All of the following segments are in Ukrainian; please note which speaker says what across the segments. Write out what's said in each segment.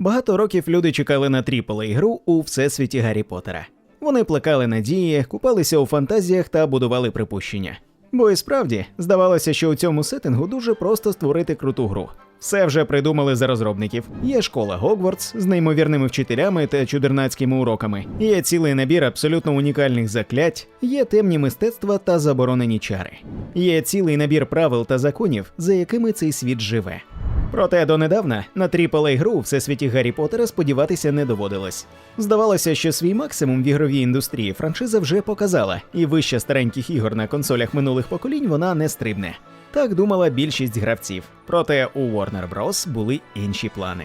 Speaker 1: Багато років люди чекали на тріполе гру у всесвіті Гаррі Поттера. Вони плекали надії, купалися у фантазіях та будували припущення. Бо і справді здавалося, що у цьому сеттингу дуже просто створити круту гру. Все вже придумали за розробників. Є школа Гогвартс з неймовірними вчителями та чудернацькими уроками. Є цілий набір абсолютно унікальних заклять, є темні мистецтва та заборонені чари. Є цілий набір правил та законів, за якими цей світ живе. Проте донедавна на AAA гру у всесвіті Гаррі Поттера сподіватися не доводилось. Здавалося, що свій максимум в ігровій індустрії франшиза вже показала, і вище стареньких ігор на консолях минулих поколінь вона не стрибне. Так думала більшість гравців. Проте у Warner Bros. були інші плани.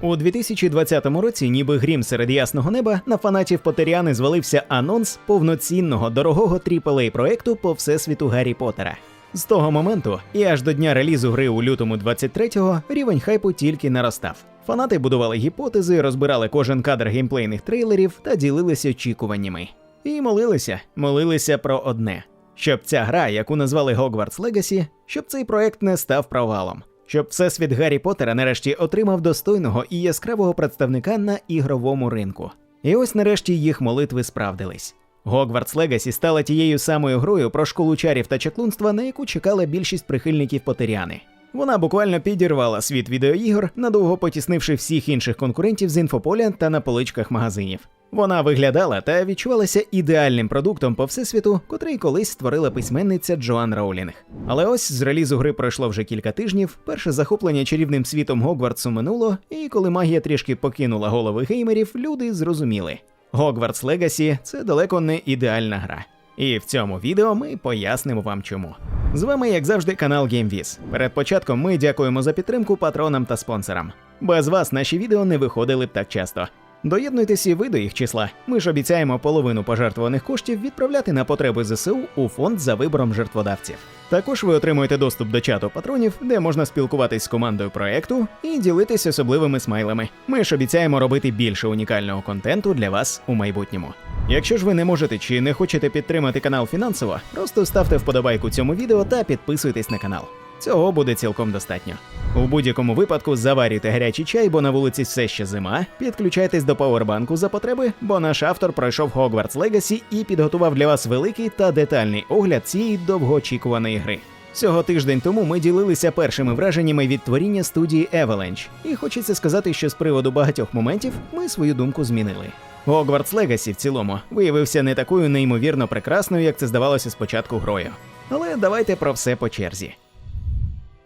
Speaker 1: У 2020 році, ніби грім серед ясного неба, на фанатів Потеріани звалився анонс повноцінного дорогого AAA проекту по всесвіту Гаррі Поттера. З того моменту і аж до дня релізу гри у лютому 23-го рівень хайпу тільки наростав. Фанати будували гіпотези, розбирали кожен кадр геймплейних трейлерів та ділилися очікуваннями. І молилися, молилися про одне: щоб ця гра, яку назвали Hogwarts Legacy, щоб цей проект не став провалом, щоб всесвіт Гаррі Поттера нарешті отримав достойного і яскравого представника на ігровому ринку. І ось нарешті їх молитви справдились. Hogwarts Legacy стала тією самою грою про школу чарів та чаклунства, на яку чекала більшість прихильників Потеріани. Вона буквально підірвала світ відеоігор, надовго потіснивши всіх інших конкурентів з інфополя та на поличках магазинів. Вона виглядала та відчувалася ідеальним продуктом по всесвіту, котрий колись створила письменниця Джоан Роулінг. Але ось з релізу гри пройшло вже кілька тижнів. Перше захоплення чарівним світом Гогвартсу минуло, і коли магія трішки покинула голови геймерів, люди зрозуміли. Hogwarts Legacy – це далеко не ідеальна гра. І в цьому відео ми пояснимо вам чому. З вами, як завжди, канал GameViz. Перед початком ми дякуємо за підтримку патронам та спонсорам. Без вас наші відео не виходили б так часто. Доєднуйтесь і ви до їх числа. Ми ж обіцяємо половину пожертвуваних коштів відправляти на потреби ЗСУ у фонд за вибором жертводавців. Також ви отримуєте доступ до чату патронів, де можна спілкуватись з командою проекту і ділитись особливими смайлами. Ми ж обіцяємо робити більше унікального контенту для вас у майбутньому. Якщо ж ви не можете чи не хочете підтримати канал фінансово, просто ставте вподобайку цьому відео та підписуйтесь на канал. Цього буде цілком достатньо. У будь-якому випадку заварюйте гарячий чай, бо на вулиці все ще зима. Підключайтесь до павербанку за потреби, бо наш автор пройшов Hogwarts Legacy і підготував для вас великий та детальний огляд цієї довгоочікуваної гри. Всього тиждень тому ми ділилися першими враженнями від творіння студії Avalanche, і хочеться сказати, що з приводу багатьох моментів ми свою думку змінили. Hogwarts Legacy в цілому виявився не такою неймовірно прекрасною, як це здавалося спочатку грою. Але давайте про все по черзі.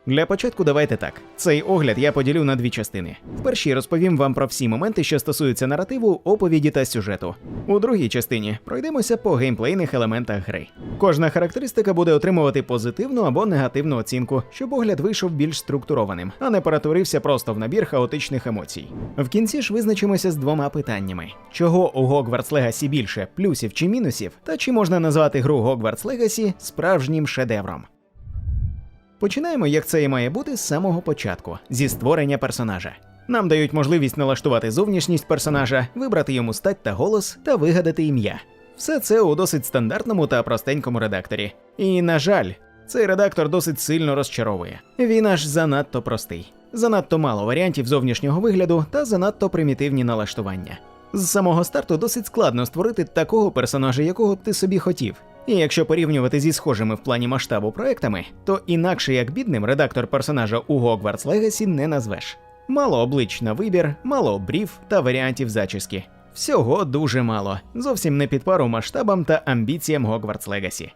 Speaker 1: Для початку давайте так. Цей огляд я поділю на дві частини. В першій розповім вам про всі моменти, що стосуються наративу, оповіді та сюжету. У другій частині пройдемося по геймплейних елементах гри. Кожна характеристика буде отримувати позитивну або негативну оцінку, щоб огляд вийшов більш структурованим, а не перетворився просто в набір хаотичних емоцій. В кінці ж визначимося з двома питаннями: чого у Hogwarts Legacy більше плюсів чи мінусів, та чи можна назвати гру Hogwarts Legacy справжнім шедевром. Починаємо, як це і має бути з самого початку, зі створення персонажа. Нам дають можливість налаштувати зовнішність персонажа, вибрати йому стать та голос та вигадати ім'я. Все це у досить стандартному та простенькому редакторі. І, на жаль, цей редактор досить сильно розчаровує. Він аж занадто простий, занадто мало варіантів зовнішнього вигляду та занадто примітивні налаштування. З самого старту досить складно створити такого персонажа, якого ти собі хотів. І якщо порівнювати зі схожими в плані масштабу проектами, то інакше як бідним редактор персонажа у Hogwarts Legacy не назвеш. Мало облич на вибір, мало обрів та варіантів зачіски. Всього дуже мало, зовсім не під пару масштабам та амбіціям Hogwarts Legacy.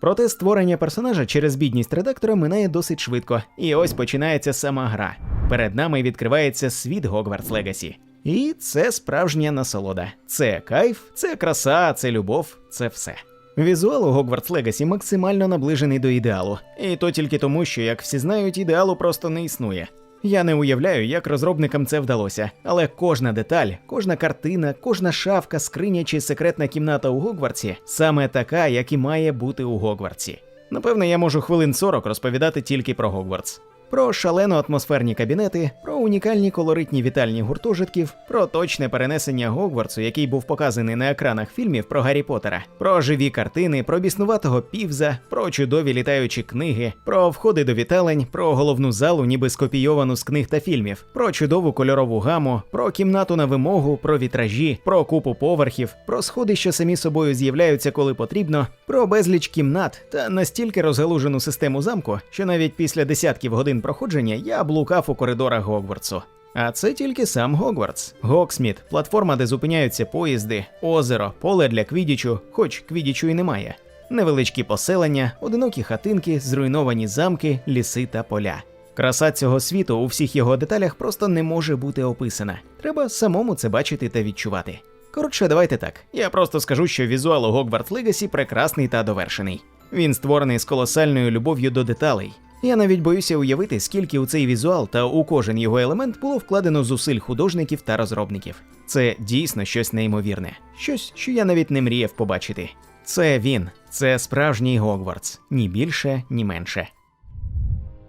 Speaker 1: Проте створення персонажа через бідність редактора минає досить швидко, і ось починається сама гра. Перед нами відкривається світ Hogwarts Legacy. І це справжня насолода. Це кайф, це краса, це любов, це все. Візуал у Hogwarts Legacy максимально наближений до ідеалу, і то тільки тому, що, як всі знають, ідеалу просто не існує. Я не уявляю, як розробникам це вдалося, але кожна деталь, кожна картина, кожна шафка, скриня чи секретна кімната у Гогвартсі саме така, як і має бути у Гогвартсі. Напевне, я можу хвилин 40 розповідати тільки про Гогвартс. Про шалено атмосферні кабінети, про унікальні колоритні вітальні гуртожитків, про точне перенесення Гогвартсу, який був показаний на екранах фільмів про Гаррі Поттера, про живі картини, про біснуватого півза, про чудові літаючі книги, про входи до віталень, про головну залу, ніби скопійовану з книг та фільмів, про чудову кольорову гаму, про кімнату на вимогу, про вітражі, про купу поверхів, про сходи, що самі собою з'являються, коли потрібно, про безліч кімнат та настільки розгалужену систему замку, що навіть після десятків годин проходження я блукав у коридорах Гогвартсу. А це тільки сам Гогвартс. Гоксміт, платформа, де зупиняються поїзди, озеро, поле для квідічу, хоч квідічу і немає. Невеличкі поселення, одинокі хатинки, зруйновані замки, ліси та поля. Краса цього світу у всіх його деталях просто не може бути описана. Треба самому це бачити та відчувати. Коротше, давайте так. Я просто скажу, що візуал у Hogwarts Legacy прекрасний та довершений. Він створений з колосальною любов'ю до деталей. Я навіть боюся уявити, скільки у цей візуал та у кожен його елемент було вкладено зусиль художників та розробників. Це дійсно щось неймовірне, щось, що я навіть не мріяв побачити. Це він, це справжній Гогвартс, ні більше, ні менше.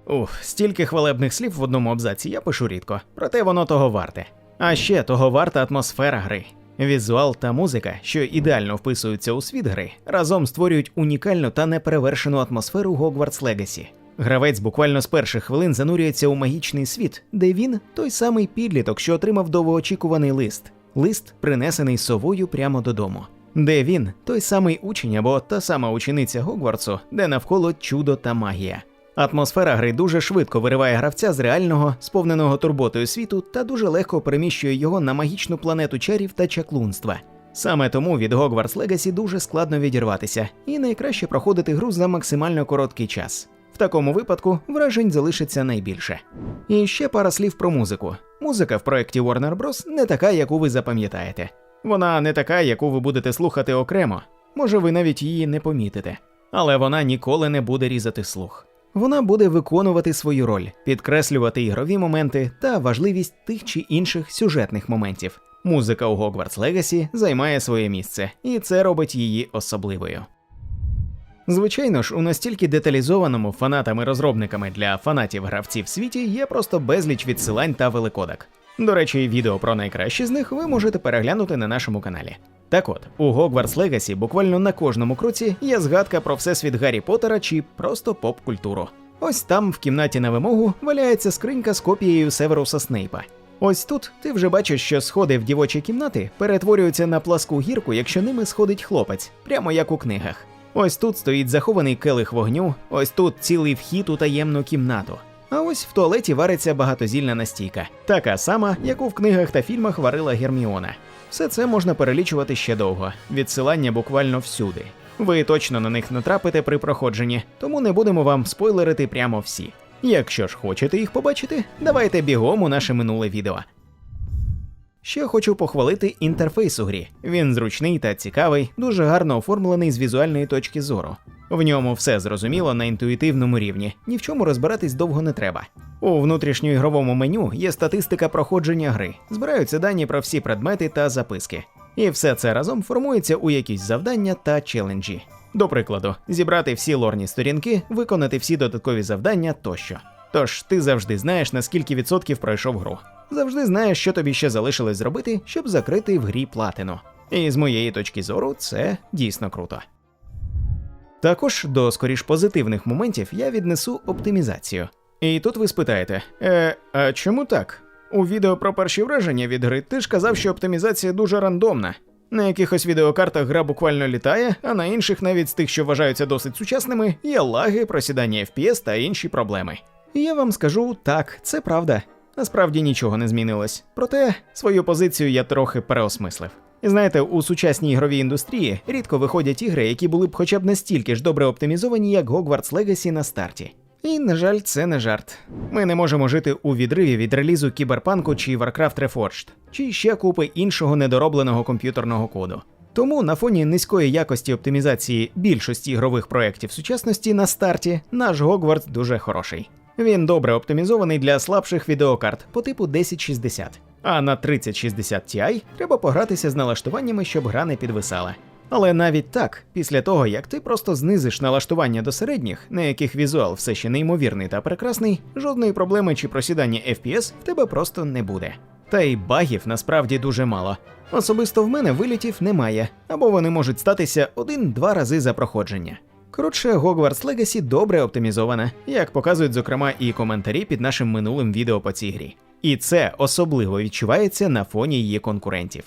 Speaker 1: Ух, стільки хвалебних слів в одному абзаці я пишу рідко, проте воно того варте. А ще того варта атмосфера гри. Візуал та музика, що ідеально вписуються у світ гри, разом створюють унікальну та неперевершену атмосферу Hogwarts Legacy. Гравець буквально з перших хвилин занурюється у магічний світ, де він той самий підліток, що отримав довгоочікуваний лист. Лист, принесений совою прямо додому. Де він той самий учень або та сама учениця Гогвартсу, де навколо чудо та магія. Атмосфера гри дуже швидко вириває гравця з реального, сповненого турботою світу та дуже легко переміщує його на магічну планету чарів та чаклунства. Саме тому від Hogwarts Legacy дуже складно відірватися, і найкраще проходити гру за максимально короткий час. Такому випадку вражень залишиться найбільше. І ще пара слів про музику. Музика в проєкті Warner Bros. не така, яку ви запам'ятаєте. Вона не така, яку ви будете слухати окремо. Може, ви навіть її не помітите. Але вона ніколи не буде різати слух. Вона буде виконувати свою роль, підкреслювати ігрові моменти та важливість тих чи інших сюжетних моментів. Музика у Hogwarts Legacy займає своє місце, і це робить її особливою. Звичайно ж, у настільки деталізованому фанатами-розробниками для фанатів гравців світі є просто безліч відсилань та великодок. До речі, відео про найкращі з них ви можете переглянути на нашому каналі. Так от, у Hogwarts Legacy буквально на кожному кроці є згадка про всесвіт Гаррі Поттера чи просто поп-культуру. Ось там, в кімнаті на вимогу, валяється скринька з копією Северуса Снейпа. Ось тут ти вже бачиш, що сходи в дівочі кімнати перетворюються на пласку гірку, якщо ними сходить хлопець, прямо як у книгах. Ось тут стоїть захований келих вогню, ось тут цілий вхід у таємну кімнату. А ось в туалеті вариться багатозільна настійка, така сама, яку в книгах та фільмах варила Герміона. Все це можна перелічувати ще довго, відсилання буквально всюди. Ви точно на них натрапите при проходженні, тому не будемо вам спойлерити прямо всі. Якщо ж хочете їх побачити, давайте бігом у наше минуле відео. Ще хочу похвалити інтерфейс у грі. Він зручний та цікавий, дуже гарно оформлений з візуальної точки зору. В ньому все зрозуміло на інтуїтивному рівні, ні в чому розбиратись довго не треба. У внутрішньоігровому меню є статистика проходження гри, збираються дані про всі предмети та записки. І все це разом формується у якісь завдання та челенджі. До прикладу, зібрати всі лорні сторінки, виконати всі додаткові завдання тощо. Тож ти завжди знаєш, на скільки відсотків пройшов гру. Завжди знаєш, що тобі ще залишилось зробити, щоб закрити в грі платину. І з моєї точки зору, це дійсно круто. Також до скоріш позитивних моментів я віднесу оптимізацію. І тут ви спитаєте: е, а чому так? У відео про перші враження від гри ти ж казав, що оптимізація дуже рандомна. На якихось відеокартах гра буквально літає, а на інших, навіть з тих, що вважаються досить сучасними, є лаги, просідання FPS та інші проблеми. І я вам скажу так, це правда. Насправді нічого не змінилось. Проте свою позицію я трохи переосмислив. І знаєте, у сучасній ігровій індустрії рідко виходять ігри, які були б хоча б настільки ж добре оптимізовані, як Hogwarts Legacy на старті. І, на жаль, це не жарт. Ми не можемо жити у відриві від релізу Кіберпанку чи Warcraft Reforged, чи ще купи іншого недоробленого комп'ютерного коду. Тому на фоні низької якості оптимізації більшості ігрових проєктів сучасності на старті наш Hogwarts дуже хороший. Він добре оптимізований для слабших відеокарт по типу 1060. А на 3060 Ti треба погратися з налаштуваннями, щоб гра не підвисала. Але навіть так, після того як ти просто знизиш налаштування до середніх, на яких візуал все ще неймовірний та прекрасний, жодної проблеми чи просідання FPS в тебе просто не буде. Та й багів насправді дуже мало. Особисто в мене вилітів немає, або вони можуть статися один-два рази за проходження. Коротше, Hogwarts Legacy добре оптимізована, як показують зокрема і коментарі під нашим минулим відео по цій грі. І це особливо відчувається на фоні її конкурентів.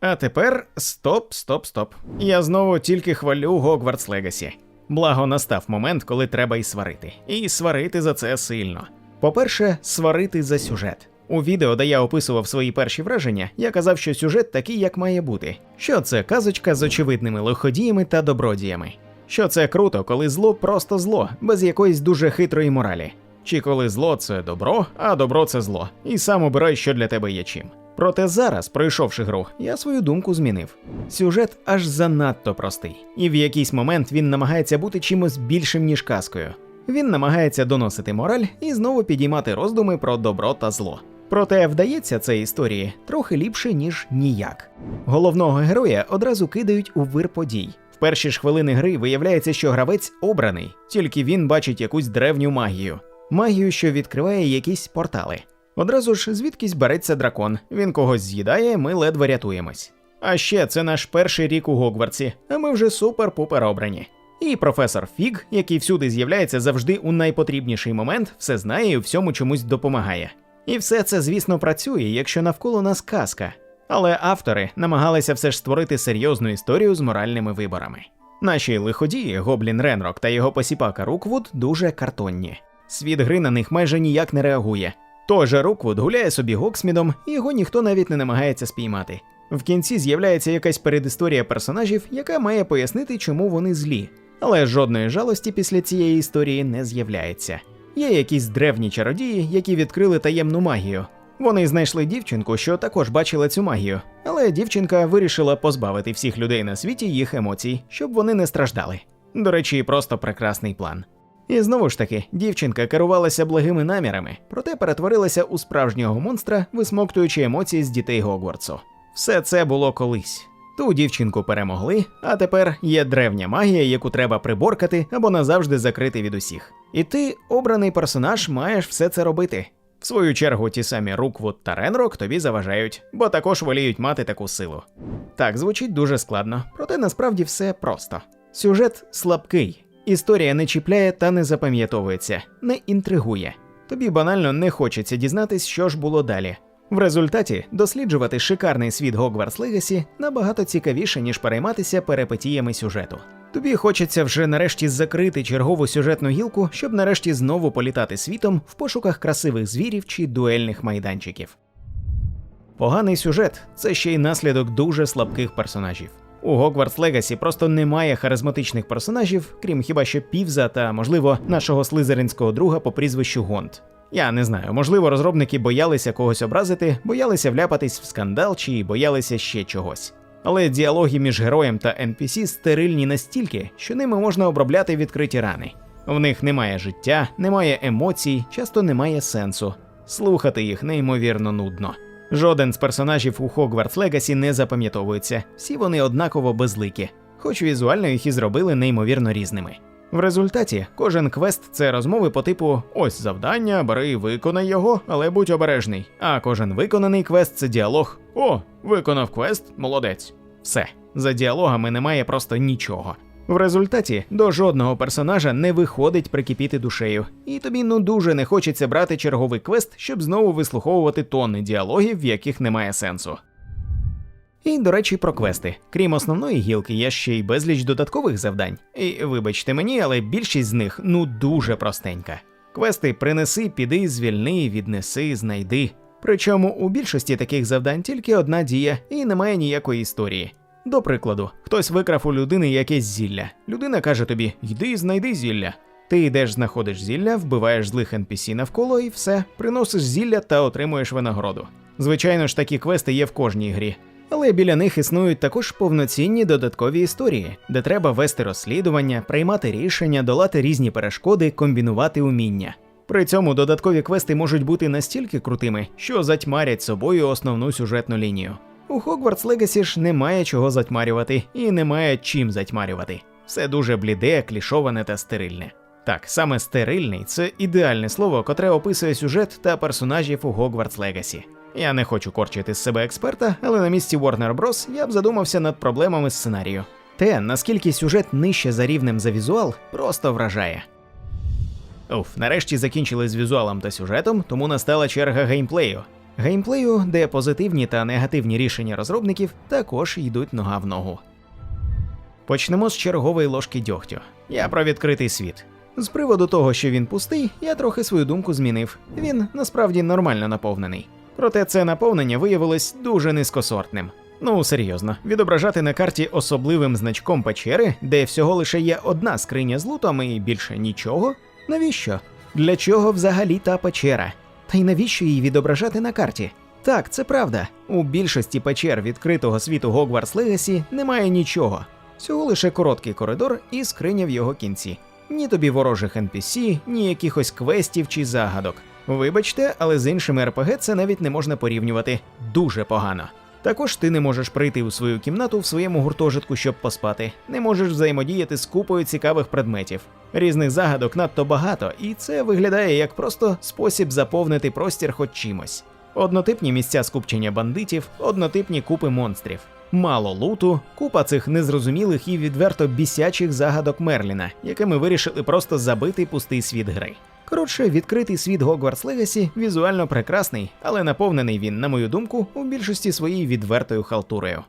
Speaker 1: А тепер стоп, стоп, стоп. Я знову тільки хвалю Hogwarts Legacy. Благо настав момент, коли треба і сварити. І сварити за це сильно. По-перше, сварити за сюжет. У відео, де я описував свої перші враження, я казав, що сюжет такий, як має бути. Що це казочка з очевидними лиходіями та добродіями. Що це круто, коли зло просто зло, без якоїсь дуже хитрої моралі. Чи коли зло це добро, а добро це зло, і сам обирай, що для тебе є чим. Проте зараз, пройшовши гру, я свою думку змінив. Сюжет аж занадто простий, і в якийсь момент він намагається бути чимось більшим, ніж казкою. Він намагається доносити мораль і знову підіймати роздуми про добро та зло. Проте вдається це історії трохи ліпше, ніж ніяк. Головного героя одразу кидають у вир подій. В перші ж хвилини гри виявляється, що гравець обраний, тільки він бачить якусь древню магію. Магію, що відкриває якісь портали. Одразу ж звідкись береться дракон. Він когось з'їдає, ми ледве рятуємось. А ще це наш перший рік у Гогвартсі, а ми вже супер-пупер обрані. І професор Фіг, який всюди з'являється завжди у найпотрібніший момент, все знає і у всьому чомусь допомагає. І все це, звісно, працює, якщо навколо нас казка. Але автори намагалися все ж створити серйозну історію з моральними виборами. Наші лиходії, Гоблін Ренрок та його посіпака Руквуд дуже картонні. Світ гри на них майже ніяк не реагує. Той же Руквуд гуляє собі Гоксмідом, і його ніхто навіть не намагається спіймати. В кінці з'являється якась передісторія персонажів, яка має пояснити, чому вони злі. Але жодної жалості після цієї історії не з'являється. Є якісь древні чародії, які відкрили таємну магію. Вони знайшли дівчинку, що також бачила цю магію, але дівчинка вирішила позбавити всіх людей на світі їх емоцій, щоб вони не страждали. До речі, просто прекрасний план. І знову ж таки, дівчинка керувалася благими намірами, проте перетворилася у справжнього монстра, висмоктуючи емоції з дітей Гогвартсу. Все це було колись. Ту дівчинку перемогли, а тепер є древня магія, яку треба приборкати або назавжди закрити від усіх. І ти, обраний персонаж, маєш все це робити. В свою чергу, ті самі Руквуд та Ренрок тобі заважають, бо також воліють мати таку силу. Так, звучить дуже складно, проте насправді все просто. Сюжет слабкий, історія не чіпляє та не запам'ятовується, не інтригує. Тобі банально не хочеться дізнатись, що ж було далі. В результаті досліджувати шикарний світ Hogwarts Legacy набагато цікавіше, ніж перейматися перипетіями сюжету. Тобі хочеться вже нарешті закрити чергову сюжетну гілку, щоб нарешті знову політати світом в пошуках красивих звірів чи дуельних майданчиків. Поганий сюжет це ще й наслідок дуже слабких персонажів. У Hogwarts Legacy просто немає харизматичних персонажів, крім хіба що Півза та, можливо, нашого слизеринського друга по прізвищу Гонт. Я не знаю, можливо, розробники боялися когось образити, боялися вляпатись в скандал чи боялися ще чогось. Але діалоги між героєм та NPC стерильні настільки, що ними можна обробляти відкриті рани. В них немає життя, немає емоцій, часто немає сенсу. Слухати їх неймовірно нудно. Жоден з персонажів у Hogwarts Legacy не запам'ятовується, всі вони однаково безликі, хоч візуально їх і зробили неймовірно різними. В результаті кожен квест це розмови по типу ось завдання, бери виконай його, але будь обережний. А кожен виконаний квест це діалог. О, виконав квест, молодець. Все. За діалогами немає просто нічого. В результаті до жодного персонажа не виходить прикипіти душею, і тобі ну дуже не хочеться брати черговий квест, щоб знову вислуховувати тонни діалогів, в яких немає сенсу. І, до речі, про квести. Крім основної гілки, є ще й безліч додаткових завдань. І вибачте мені, але більшість з них ну дуже простенька. Квести принеси, піди, звільни, віднеси, знайди. Причому у більшості таких завдань тільки одна дія і немає ніякої історії. До прикладу, хтось викрав у людини якесь зілля. Людина каже тобі: йди знайди зілля. Ти йдеш, знаходиш зілля, вбиваєш злих NPC навколо і все, приносиш зілля та отримуєш винагороду. Звичайно ж, такі квести є в кожній грі. Але біля них існують також повноцінні додаткові історії, де треба вести розслідування, приймати рішення, долати різні перешкоди, комбінувати уміння. При цьому додаткові квести можуть бути настільки крутими, що затьмарять собою основну сюжетну лінію. У Хогвартс Легасі ж немає чого затьмарювати і немає чим затьмарювати. Все дуже бліде, клішоване та стерильне. Так, саме стерильний це ідеальне слово, котре описує сюжет та персонажів у Hogwarts Legacy. Я не хочу корчити з себе експерта, але на місці Warner Bros. я б задумався над проблемами сценарію. Те, наскільки сюжет нижче за рівнем за візуал, просто вражає. Уф, нарешті закінчили з візуалом та сюжетом, тому настала черга геймплею. Геймплею, де позитивні та негативні рішення розробників також йдуть нога в ногу. Почнемо з чергової ложки дьогтю. Я про відкритий світ. З приводу того, що він пустий, я трохи свою думку змінив. Він насправді нормально наповнений. Проте це наповнення виявилось дуже низькосортним. Ну, серйозно, відображати на карті особливим значком печери, де всього лише є одна скриня з лутом і більше нічого. Навіщо? Для чого взагалі та печера? Та й навіщо її відображати на карті? Так, це правда. У більшості печер відкритого світу Hogwarts Legacy немає нічого. Всього лише короткий коридор і скриня в його кінці. Ні тобі ворожих NPC, ні якихось квестів чи загадок. Вибачте, але з іншими РПГ це навіть не можна порівнювати дуже погано. Також ти не можеш прийти у свою кімнату в своєму гуртожитку, щоб поспати, не можеш взаємодіяти з купою цікавих предметів. Різних загадок надто багато, і це виглядає як просто спосіб заповнити простір хоч чимось. Однотипні місця скупчення бандитів, однотипні купи монстрів. Мало луту, купа цих незрозумілих і відверто бісячих загадок Мерліна, якими вирішили просто забити пустий світ гри. Коротше, відкритий світ Hogwarts Legacy візуально прекрасний, але наповнений він, на мою думку, у більшості своїй відвертою халтурою.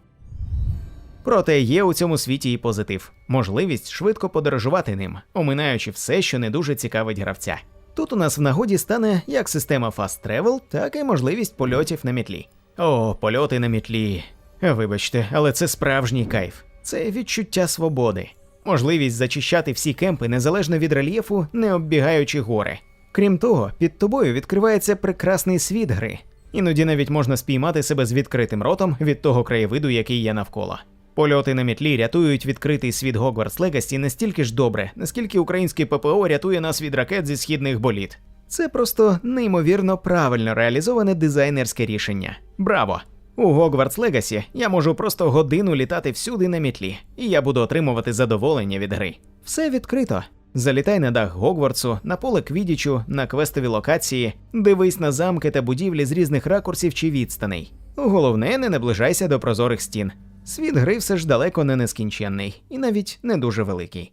Speaker 1: Проте є у цьому світі і позитив можливість швидко подорожувати ним, оминаючи все, що не дуже цікавить гравця. Тут у нас в нагоді стане як система Fast Travel, так і можливість польотів на мітлі. О, польоти на мітлі. Вибачте, але це справжній кайф. Це відчуття свободи, можливість зачищати всі кемпи незалежно від рельєфу, не оббігаючи гори. Крім того, під тобою відкривається прекрасний світ гри. Іноді навіть можна спіймати себе з відкритим ротом від того краєвиду, який є навколо. Польоти на мітлі рятують відкритий світ Hogwarts Legacy настільки ж добре, наскільки український ППО рятує нас від ракет зі східних боліт. Це просто неймовірно правильно реалізоване дизайнерське рішення. Браво! У Hogwarts Legacy я можу просто годину літати всюди на мітлі, і я буду отримувати задоволення від гри. Все відкрито. Залітай на дах Гогвартсу, на поле Квідічу, на квестові локації, дивись на замки та будівлі з різних ракурсів чи відстаней. Головне, не наближайся до прозорих стін. Світ гри все ж далеко не нескінченний і навіть не дуже великий.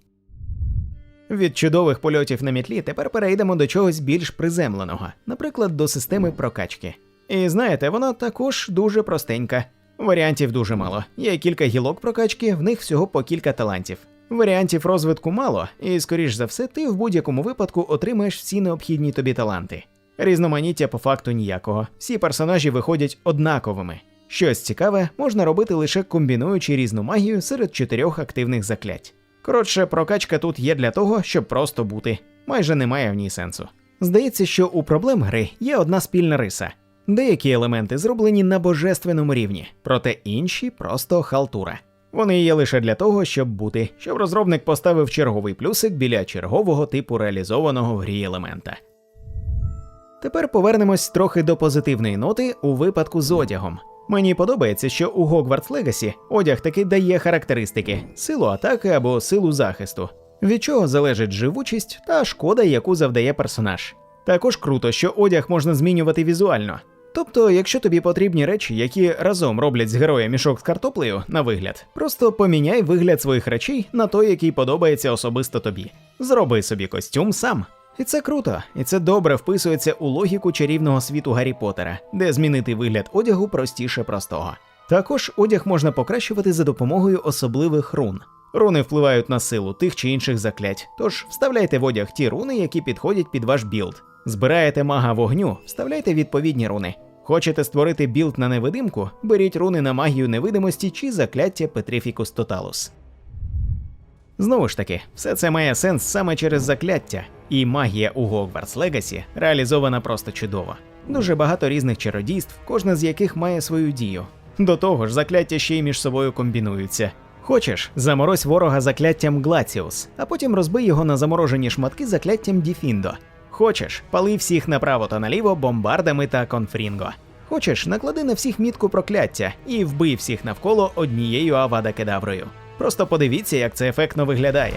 Speaker 1: Від чудових польотів на мітлі тепер перейдемо до чогось більш приземленого, наприклад, до системи прокачки. І знаєте, вона також дуже простенька. Варіантів дуже мало. Є кілька гілок прокачки, в них всього по кілька талантів. Варіантів розвитку мало, і, скоріш за все, ти в будь-якому випадку отримаєш всі необхідні тобі таланти. Різноманіття по факту ніякого. Всі персонажі виходять однаковими. Щось цікаве можна робити лише комбінуючи різну магію серед чотирьох активних заклять. Коротше, прокачка тут є для того, щоб просто бути. Майже немає в ній сенсу. Здається, що у проблем гри є одна спільна риса. Деякі елементи зроблені на божественному рівні, проте інші просто халтура. Вони є лише для того, щоб бути, щоб розробник поставив черговий плюсик біля чергового типу реалізованого в грі елемента. Тепер повернемось трохи до позитивної ноти у випадку з одягом. Мені подобається, що у Hogwarts Legacy одяг таки дає характеристики: силу атаки або силу захисту, від чого залежить живучість та шкода, яку завдає персонаж. Також круто, що одяг можна змінювати візуально. Тобто, якщо тобі потрібні речі, які разом роблять з героя мішок з картоплею на вигляд, просто поміняй вигляд своїх речей на той, який подобається особисто тобі. Зроби собі костюм сам. І це круто, і це добре вписується у логіку чарівного світу Гаррі Поттера, де змінити вигляд одягу простіше простого. Також одяг можна покращувати за допомогою особливих рун. Руни впливають на силу тих чи інших заклять, тож вставляйте в одяг ті руни, які підходять під ваш білд. Збираєте мага вогню, вставляйте відповідні руни. Хочете створити білд на невидимку? Беріть руни на магію невидимості чи закляття Петрифікус Тоталус. Знову ж таки, все це має сенс саме через закляття, і магія у Hogwarts Legacy реалізована просто чудово. Дуже багато різних чародійств, кожна з яких має свою дію. До того ж, закляття ще й між собою комбінуються. Хочеш, заморозь ворога закляттям Глаціус, а потім розбий його на заморожені шматки закляттям Діфіндо. Хочеш, пали всіх направо та наліво бомбардами та конфрінго. Хочеш, наклади на всіх мітку прокляття і вбий всіх навколо однією авада кедаврою. Просто подивіться, як це ефектно виглядає.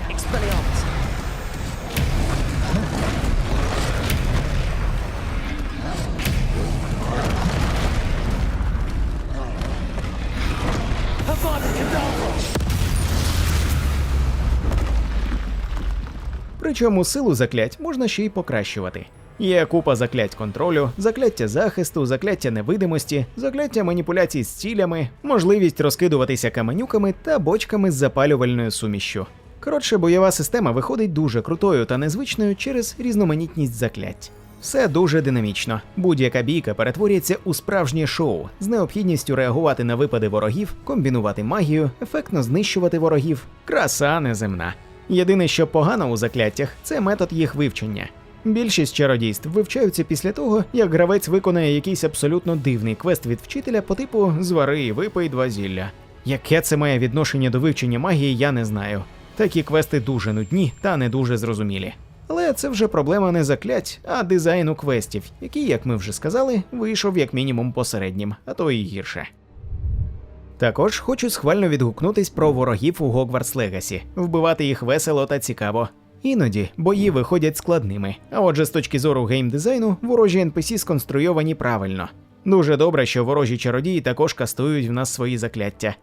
Speaker 1: Причому силу заклять можна ще й покращувати. Є купа заклять контролю, закляття захисту, закляття невидимості, закляття маніпуляцій з цілями, можливість розкидуватися каменюками та бочками з запалювальною сумішшю. Коротше, бойова система виходить дуже крутою та незвичною через різноманітність заклять. Все дуже динамічно. Будь-яка бійка перетворюється у справжнє шоу з необхідністю реагувати на випади ворогів, комбінувати магію, ефектно знищувати ворогів. Краса неземна. Єдине, що погано у закляттях, це метод їх вивчення. Більшість чародійств вивчаються після того, як гравець виконає якийсь абсолютно дивний квест від вчителя по типу звари і випий два зілля. Яке це має відношення до вивчення магії, я не знаю. Такі квести дуже нудні та не дуже зрозумілі. Але це вже проблема не заклять, а дизайну квестів, який, як ми вже сказали, вийшов як мінімум посереднім, а то і гірше. Також хочу схвально відгукнутись про ворогів у Hogwarts Legacy. Вбивати їх весело та цікаво. Іноді бої виходять складними, а отже, з точки зору геймдизайну, ворожі NPC сконструйовані правильно. Дуже добре, що ворожі чародії також кастують в нас свої закляття.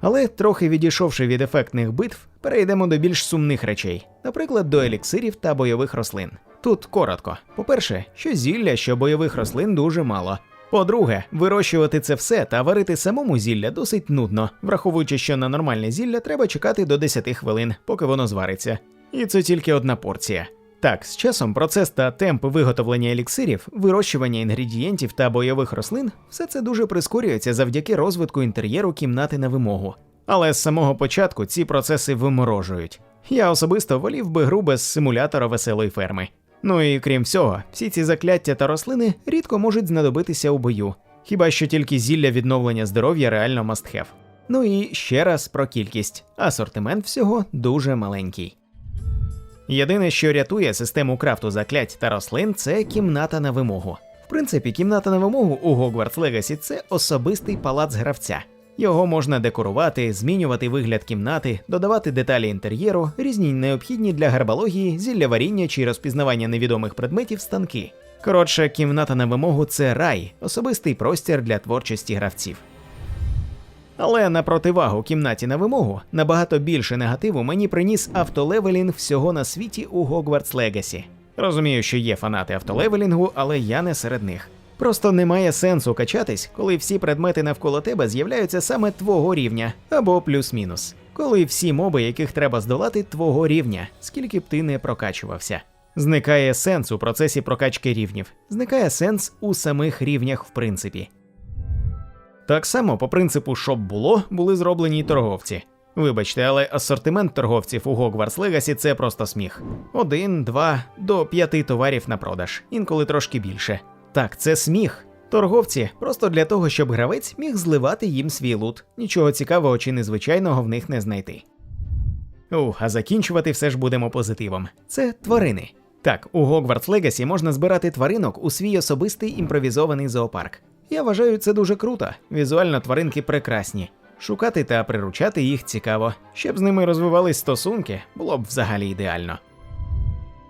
Speaker 1: Але трохи відійшовши від ефектних битв, перейдемо до більш сумних речей, наприклад, до еліксирів та бойових рослин. Тут коротко. По-перше, що зілля, що бойових рослин дуже мало. По-друге, вирощувати це все та варити самому зілля досить нудно, враховуючи, що на нормальне зілля треба чекати до 10 хвилин, поки воно звариться. І це тільки одна порція. Так, з часом процес та темп виготовлення еліксирів, вирощування інгредієнтів та бойових рослин все це дуже прискорюється завдяки розвитку інтер'єру кімнати на вимогу. Але з самого початку ці процеси виморожують. Я особисто волів би гру без симулятора веселої ферми. Ну і крім всього, всі ці закляття та рослини рідко можуть знадобитися у бою, хіба що тільки зілля відновлення здоров'я реально have. Ну і ще раз про кількість. Асортимент всього дуже маленький. Єдине, що рятує систему крафту заклять та рослин, це кімната на вимогу. В принципі, кімната на вимогу у Hogwarts Legacy – це особистий палац гравця. Його можна декорувати, змінювати вигляд кімнати, додавати деталі інтер'єру, різні необхідні для гарбалогії, зілля варіння чи розпізнавання невідомих предметів станки. Коротше, кімната на вимогу це рай, особистий простір для творчості гравців. Але на противагу кімнаті на вимогу набагато більше негативу мені приніс автолевелінг всього на світі у Hogwarts Legacy. Розумію, що є фанати автолевелінгу, але я не серед них. Просто немає сенсу качатись, коли всі предмети навколо тебе з'являються саме твого рівня або плюс-мінус. Коли всі моби, яких треба здолати, твого рівня, скільки б ти не прокачувався. Зникає сенс у процесі прокачки рівнів, зникає сенс у самих рівнях в принципі. Так само, по принципу, щоб було, були зроблені й торговці. Вибачте, але асортимент торговців у Hogwarts Legacy – це просто сміх. Один, два, до п'яти товарів на продаж, інколи трошки більше. Так, це сміх. Торговці просто для того, щоб гравець міг зливати їм свій лут. Нічого цікавого чи незвичайного в них не знайти. Ух, а закінчувати все ж будемо позитивом. Це тварини. Так, у Hogwarts Legacy можна збирати тваринок у свій особистий імпровізований зоопарк. Я вважаю це дуже круто. Візуально тваринки прекрасні. Шукати та приручати їх цікаво. Щоб з ними розвивались стосунки, було б взагалі ідеально.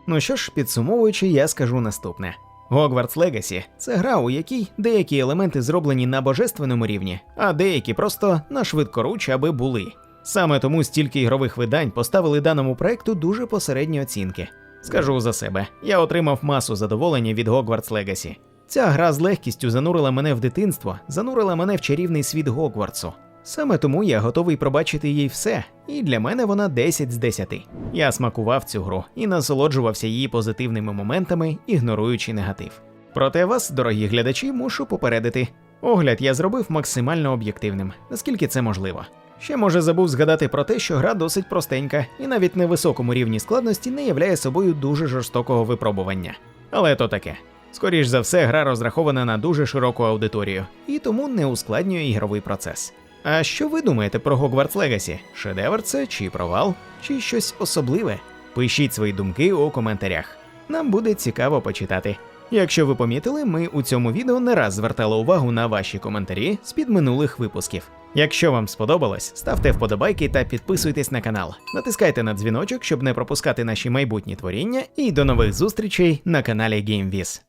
Speaker 1: Ну що ж, підсумовуючи, я скажу наступне: Hogwarts Legacy – це гра, у якій деякі елементи зроблені на божественному рівні, а деякі просто на швидкоруч, аби були. Саме тому стільки ігрових видань поставили даному проекту дуже посередні оцінки. Скажу за себе, я отримав масу задоволення від Hogwarts Legacy. Ця гра з легкістю занурила мене в дитинство, занурила мене в чарівний світ Гогвартсу. Саме тому я готовий пробачити їй все, і для мене вона 10 з 10. Я смакував цю гру і насолоджувався її позитивними моментами, ігноруючи негатив. Проте вас, дорогі глядачі, мушу попередити. Огляд я зробив максимально об'єктивним, наскільки це можливо. Ще може забув згадати про те, що гра досить простенька і навіть на високому рівні складності не являє собою дуже жорстокого випробування. Але то таке. Скоріш за все, гра розрахована на дуже широку аудиторію і тому не ускладнює ігровий процес. А що ви думаєте про Hogwarts Legacy? Шедевр це чи провал, чи щось особливе? Пишіть свої думки у коментарях. Нам буде цікаво почитати. Якщо ви помітили, ми у цьому відео не раз звертали увагу на ваші коментарі з під минулих випусків. Якщо вам сподобалось, ставте вподобайки та підписуйтесь на канал. Натискайте на дзвіночок, щоб не пропускати наші майбутні творіння, і до нових зустрічей на каналі GameViz.